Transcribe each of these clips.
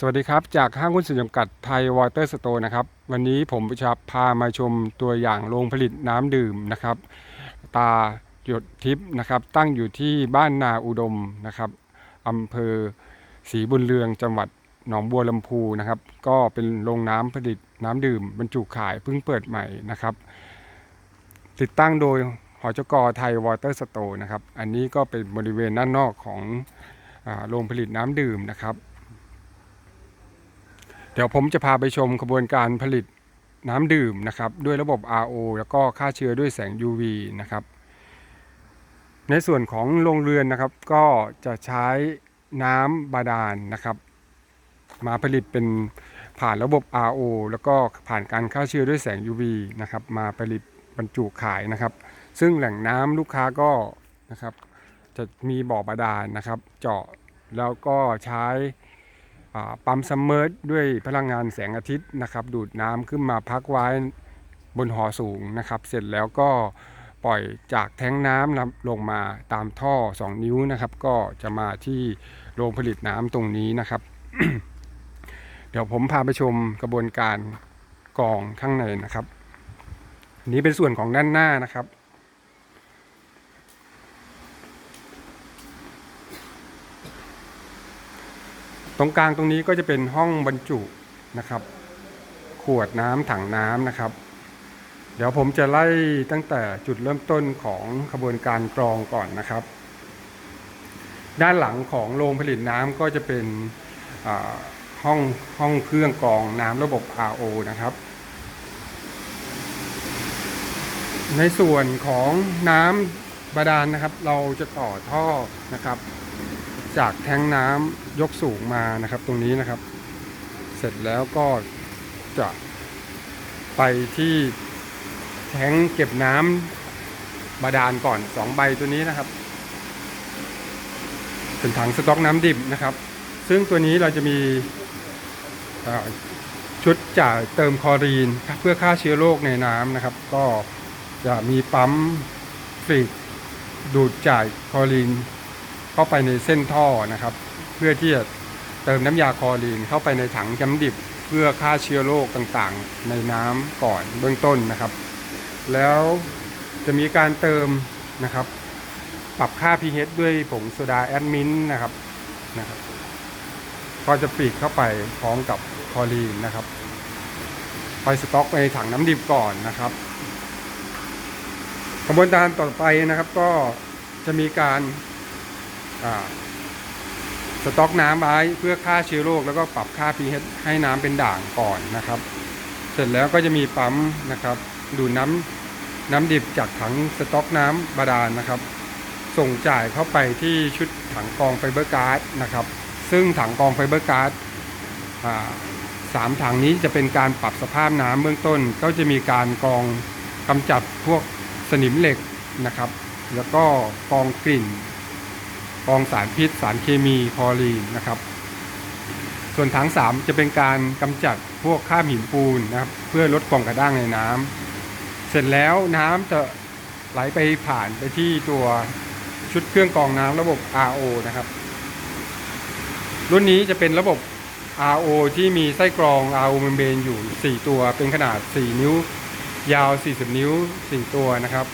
สวัสดีครับ จากห้างหุ้นส่วนจำกัดไทยวอเตอร์สโตร์นะครับ วันนี้ผมจะพามาชมตัวอย่างโรงผลิตน้ำดื่มนะครับ ตาหยดทิพย์นะครับ ตั้งอยู่ที่บ้านนาอุดมนะครับอำเภอศรีบุญเรืองจังหวัดหนองบัวลำพูนะครับ ก็เป็นโรงน้ำผลิตน้ำดื่ม บรรจุขายเพิ่งเปิดใหม่นะครับ ติดตั้งโดยหอจกไทยวอเตอร์สโตร์นะครับ อันนี้ก็เป็นบริเวณด้านนอกของอโรงผลิตน้ำดื่มนะครับ เดี๋ยวผมจะพาไปชมกระบวนการผลิตน้ำดื่มนะครับ ด้วยระบบ RO แล้วก็ฆ่าเชื้อด้วยแสง UV นะครับ ในส่วนของโรงเรือนนะครับ ก็จะใช้น้ำบาดาลนะครับ มาผลิตเป็นผ่านระบบ RO แล้วก็ผ่านการฆ่าเชื้อด้วยแสง UV นะครับ มาผลิตบรรจุขายนะครับ ซึ่งแหล่งน้ำลูกค้าก็นะครับ จะมีบ่อบาดาลนะครับ เจาะแล้วก็ใช้ ปั๊มซัมเมอร์ด้วยพลังงานแสงอาทิตย์นะครับ ดูดน้ำขึ้นมาพักไว้บนหอสูงนะครับ เสร็จแล้วก็ปล่อยจากแท้งน้ำนะครับลงมาตามท่อ 2 นิ้วนะครับ ก็จะมาที่โรงผลิตน้ำตรงนี้นะครับ เดี๋ยวผมพาไปชมกระบวนการกรองข้างในนะครับนนี้เป็นส่วนของด้านหน้านะครับ ตรงกลางตรงนี้ก็จะเป็นห้องบรรจุนะครับ ขวดน้ำถังน้ำนะครับ เดี๋ยวผมจะไล่ตั้งแต่จุดเริ่มต้นของขบวนการกรองก่อนนะครับ ด้านหลังของโรงผลิตน้ำก็จะเป็นห้องห้องเครื่องกรองน้ำระบบ RO นะครับ ในส่วนของน้ำบาดาลนะครับ เราจะต่อท่อนะครับ จากแทงน้ำยกสูงมานะครับ ตรงนี้นะครับ เสร็จแล้วก็จะไปที่แทงเก็บน้ำบาดาลก่อนสองใบตัวนี้นะครับ เป็นถังสต๊อกน้ำดิบนะครับ ซึ่งตัวนี้เราจะมีชุดจ่ายเติมคอรีนเพื่อฆ่าเชื้อโรคในน้ำนะครับ ก็จะมีปั๊มฟรีกดูดจ่ายคอรีน เข้าไปในเส้นท่อนะครับ เพื่อที่จะเติมน้ำยาคลอรีนเข้าไปในถังน้ำดิบ เพื่อฆ่าเชื้อโรคต่างๆ ในน้ำก่อนเบื้องต้นนะครับ แล้วจะมีการเติมนะครับ ปรับค่า pH ด้วยผงโซดาแอดมินนะครับนะครับก็จะปีกเข้าไปพร้อมกับคลอรีนนะครับไปสต็อกในถังน้ำดิบก่อนนะครับกระบวนการต่อไปนะครับก็จะมีการ สต๊อกน้ำไว้เพื่อฆ่าเชื้อโรคแล้วก็ปรับค่า pH ให้น้ำเป็นด่างก่อนนะครับ เสร็จแล้วก็จะมีปั๊มนะครับ ดูดน้ำน้ำดิบจากถังสต๊อกน้ำบาดาลนะครับ ส่งจ่ายเข้าไปที่ชุดถังกองไฟเบอร์การ์ดนะครับ ซึ่งถังกองไฟเบอร์การ์ดสามถังนี้จะเป็นการปรับสภาพน้ำเบื้องต้น ก็จะมีการกรองกำจัดพวกสนิมเหล็กนะครับ แล้วก็กองกลิ่น กองสารพิษ สารเคมีคอรีนนะครับ ส่วนถัง 3 จะเป็นการกำจัดพวกข้ามหินปูนนะครับ เพื่อลดฟองกระด้างในน้ำเสร็จแล้วน้ำจะไหลไปผ่านไปที่ตัวชุดเครื่องกรองน้ำระบบ RO นะครับ รุ่นนี้จะเป็นระบบ RO ที่มีไส้กรอง RO เมมเบรนอยู่ 4 ตัวเป็นขนาด 4 นิ้วยาว 40 นิ้ว 4 ตัวนะครับ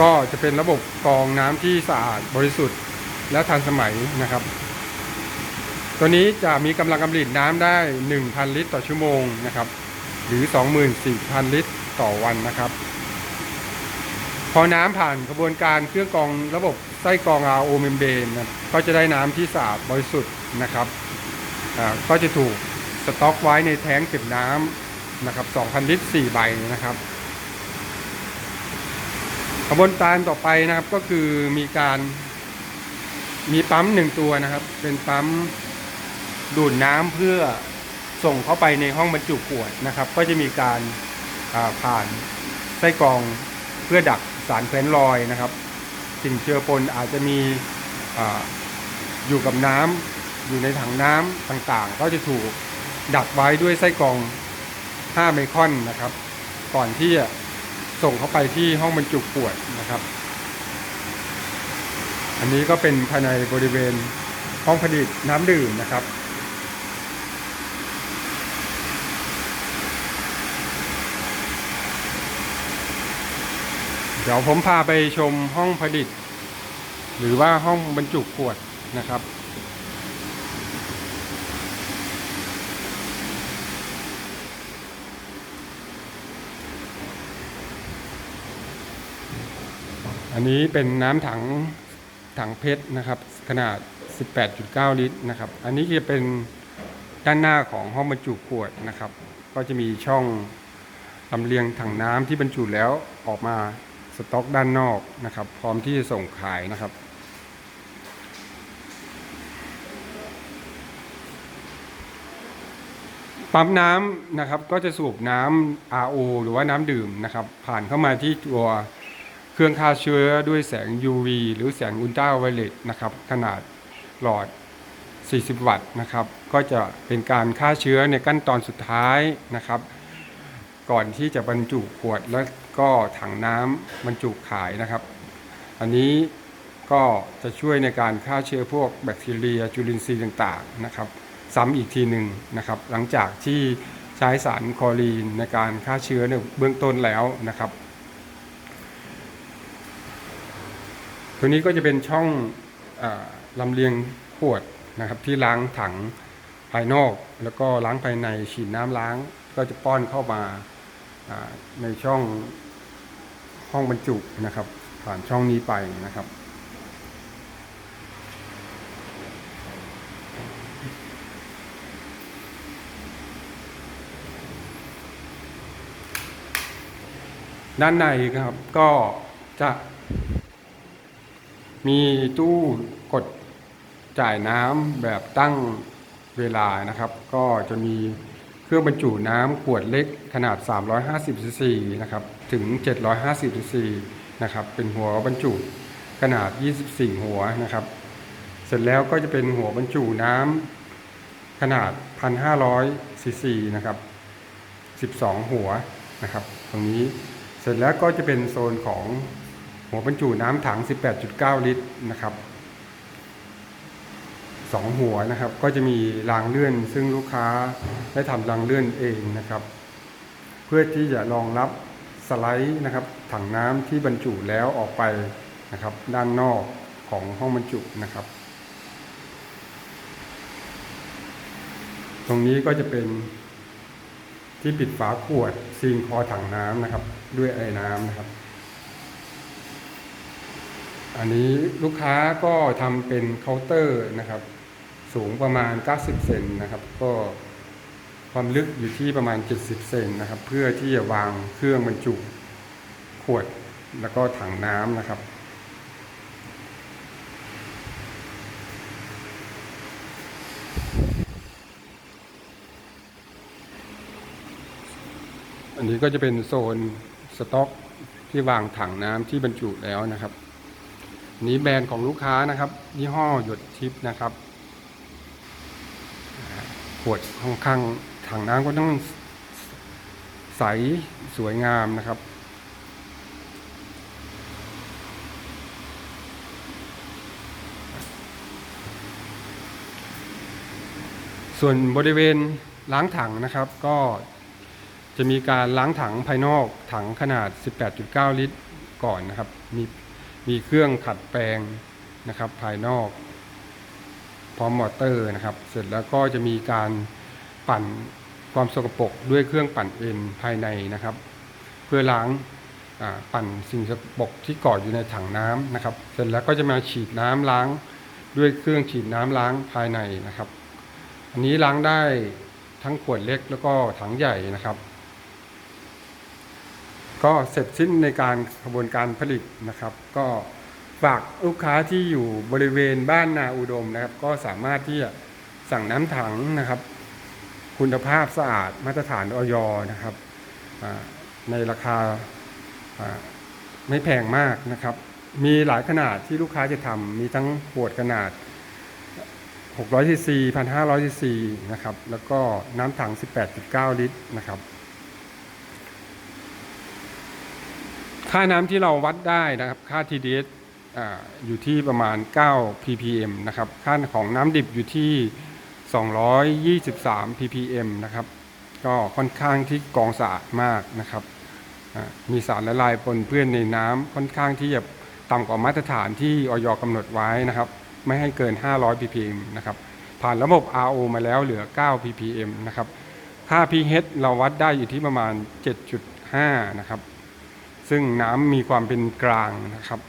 ก็จะเป็นระบบกรองน้ำที่สะอาดบริสุทธิ์และทันสมัยนะครับ ตัวนี้จะมีกำลังการผลิตน้ำได้ 1,000 ลิตรต่อชั่วโมงนะครับ หรือ 24,000 ลิตรต่อวันนะครับ พอน้ำผ่านกระบวนการเครื่องกรองระบบไส้กรอง RO membrane นะก็จะได้น้ำที่สะอาดบริสุทธิ์นะครับก็จะถูกสต็อกไว้ในแท้งเก็บน้ำนะครับ 2,000 ลิตร 4 ใบนะครับ กระบวนการต่อไปนะครับก็คือมีการมีปั๊มหนึ่งตัวนะครับ เป็นปั๊มดูดน้ำเพื่อส่งเข้าไปในห้องบรรจุขวดนะครับ ก็จะมีการาผ่านไส้กรองเพื่อดักสารแควนลอยนะครับ สิ่งเจือปนอาจจะมีออยู่กับน้ำอยู่ในถังน้ำต่างๆ ก็จะถูกดักไว้ด้วยไส้กรอง5ไมครอนนะครับ ก่อนที่จะ ส่งเข้าไปที่ห้องบรรจุขวดนะครับ อันนี้ก็เป็นภายในบริเวณห้องผลิตน้ำดื่มนะครับ เดี๋ยวผมพาไปชมห้องผลิต หรือว่าห้องบรรจุขวดนะครับ อันนี้เป็นน้ำถังถังเพชรนะครับ ขนาด 18.9 ลิตรนะครับ อันนี้จะเป็นด้านหน้าของห้องบรรจุขวดนะครับ ก็จะมีช่องลำเลียงถังน้ำที่บรรจุแล้วออกมาสต็อกด้านนอกนะครับ พร้อมที่จะส่งขายนะครับปั๊มน้ำนะครับก็จะสูบน้ำ RO หรือว่าน้ำดื่มนะครับ ผ่านเข้ามาที่ตัว เครื่องฆ่าเชื้อด้วยแสง UV หรือแสงอุลตราไวโอเลตนะครับ ขนาดหลอด 40 วัตต์นะครับ ก็จะเป็นการฆ่าเชื้อในขั้นตอนสุดท้ายนะครับ ก่อนที่จะบรรจุขวดแล้วก็ถังน้ำบรรจุขายนะครับ อันนี้ก็จะช่วยในการฆ่าเชื้อพวกแบคทีเรียจุลินทรีย์ต่างๆนะครับ ซ้ำอีกทีหนึ่งนะครับ หลังจากที่ใช้สารคลอรีนในการฆ่าเชื้อในเบื้องต้นแล้วนะครับ ตัวนี้ก็จะเป็นช่องอาลำเลียงขวดนะครับ ที่ล้างถังภายนอก แล้วก็ล้างภายในฉีดน้ำล้าง ก็จะป้อนเข้ามาอ่าในช่องห้องบรรจุนะครับ ผ่านช่องนี้ไปนะครับด้านในครับก็จะ มีตู้กดจ่ายน้ำแบบตั้งเวลานะครับ ก็จะมีเครื่องบรรจุน้ำขวดเล็กขนาด 350ซีซีนะครับถึง 750ซีซีนะครับเป็นหัวบรรจุขนาด 24 หัวนะครับ เสร็จแล้วก็จะเป็นหัวบรรจุน้ำขนาด 1,500ซีซีนะครับ 12 หัวนะครับ ตรงนี้เสร็จแล้วก็จะเป็นโซนของ หัวบรรจุน้ำถัง 18.9 ลิตรนะครับสองหัวนะครับ ก็จะมีรางเลื่อน ซึ่งลูกค้าได้ทำรางเลื่อนเองนะครับ เพื่อที่จะรองรับสไลด์นะครับ ถังน้ำที่บรรจุแล้วออกไปนะครับ ด้านนอกของห้องบรรจุนะครับ ตรงนี้ก็จะเป็นที่ปิดฝาขวดซีนคอถังน้ำนะครับ ด้วยไอ้น้ำนะครับ อันนี้ลูกค้าก็ทำเป็นเคาน์เตอร์นะครับ สูงประมาณ 90 เซนนะครับ ก็ความลึกอยู่ที่ประมาณ 70 เซนนะครับ เพื่อที่จะวางเครื่องบรรจุขวดแล้วก็ถังน้ำนะครับอันนี้ก็จะเป็นโซนสต็อกที่วางถังน้ำที่บรรจุแล้วนะครับ นี้แบรนด์ของลูกค้านะครับยี่ห้อหยดทิพนะครับขวดค่อนข้างถังน้ำก็ต้องใสสวยงามนะครับ ส่วนบริเวณล้างถังนะครับก็จะมีการล้างถังภายนอกถังขนาด 18.9 ลิตรก่อนนะครับ มี มีเครื่องขัดแปลงนะครับ ภายนอก พร้อมมอเตอร์นะครับ เสร็จแล้วก็จะมีการปั่นความสกปรกด้วยเครื่องปั่นเอ็นภายในนะครับ เพื่อล้างปั่นสิ่งสกปรกที่เกาะอยู่ในถังน้ำนะครับ เสร็จแล้วก็จะมาฉีดน้ำล้างด้วยเครื่องฉีดน้ำล้างภายในนะครับ อันนี้ล้างได้ทั้งขวดเล็กแล้วก็ถังใหญ่นะครับ ก็เสร็จสิ้นในการกระบวนการผลิตนะครับ ก็ฝากลูกค้าที่อยู่บริเวณบ้านนาอุดมนะครับ ก็สามารถที่จะสั่งน้ำถังนะครับ คุณภาพสะอาดมาตรฐานออยนะครับในราคาอ่าไม่แพงมากนะครับ มีหลายขนาดที่ลูกค้าจะทำมีทั้งขวดขนาด 600ซีซี1,500ซีซีนะครับ แล้วก็น้ำถัง 18.9 ลิตรนะครับ ค่าน้ำที่เราวัดได้นะครับ ค่า TDS ออยู่ที่ประมาณ 9 ppm นะครับค่าของน้ำดิบอยู่ที่ 223 ppm นะครับ ก็ค่อนข้างที่กองสะอาดมากนะครับ มีสารละลายปนเปื้อนในน้ำค่อนข้างที่จะต่ำกว่ามาตรฐานที่ออยกำหนดไว้นะครับ ไม่ให้เกิน 500 ppm นะครับ ผ่านระบบ RO มาแล้วเหลือ 9 ppm นะครับ ค่า pH เราวัดได้อยู่ที่ประมาณ 7.5 นะครับ ซึ่งน้ำมีความเป็นกลางนะครับ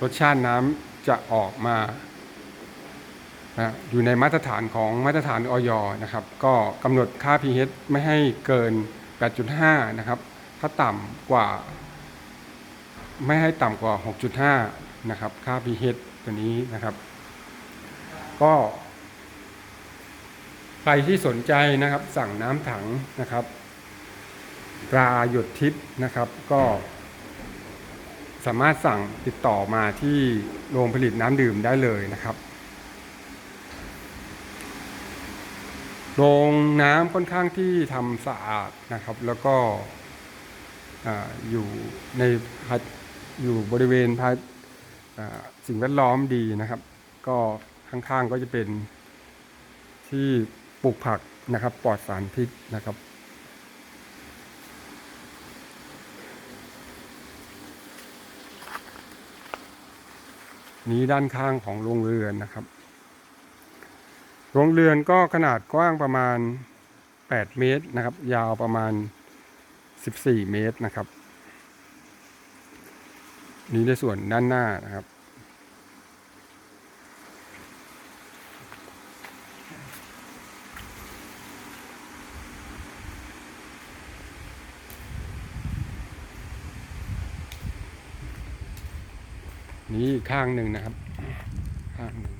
รสชาติน้ำจะออกมานะอยู่ในมาตรฐานของมาตรฐานออยนะครับ ก็กำหนดค่า pH ไม่ให้เกิน 8.5 นะครับ ถ้าต่ำกว่า ไม่ให้ต่ำกว่า 6.5 นะครับ ค่า pH ตัวนี้นะครับ ก็ใครที่สนใจนะครับสั่งน้ำถังนะครับ ตราหยดทิพย์นะครับ ก็สามารถสั่งติดต่อมาที่โรงผลิตน้ำดื่มได้เลยนะครับ โรงน้ำค่อนข้างที่ทำสะอาดนะครับ แล้วก็อ่าอยู่ในอยู่บริเวณภายสิ่งแวดล้อมดีนะครับ ก็ข้างๆก็จะเป็นที่ปลูกผักนะครับ ปลอดสารพิษนะครับ นี้ด้านข้างของโรงเรือนนะครับ โรงเรือนก็ขนาดกว้างประมาณ 8 เมตรนะครับ ยาวประมาณ 14 เมตรนะครับ นี้ในส่วนด้านหน้านะครับ นี่ข้างหนึ่งนะครับ ข้างหนึ่ง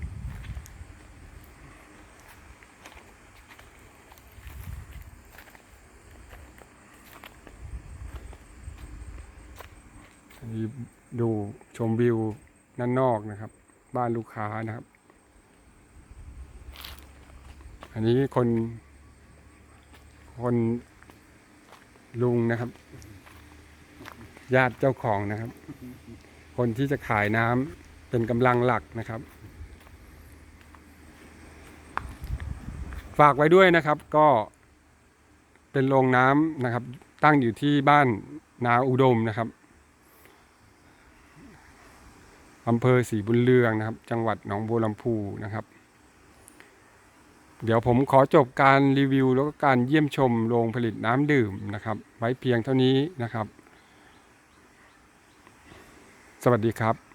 นนี้ดูชมวิวด้านนอกนะครับ บ้านลูกค้านะครับ อันนี้คน คนลุงนะครับ ญาติเจ้าของนะครับ คนที่จะขายน้ำเป็นกำลังหลักนะครับ ฝากไว้ด้วยนะครับก็เป็นโรงน้ำนะครับ ตั้งอยู่ที่บ้านนาอุดมนะครับอำเภอศรีบุญเรืองนะครับ จังหวัดหนองบัวลำพูนะครับ เดี๋ยวผมขอจบการรีวิวแล้วก็การเยี่ยมชมโรงผลิตน้ำดื่มนะครับ ไว้เพียงเท่านี้นะครับ สวัสดีครับ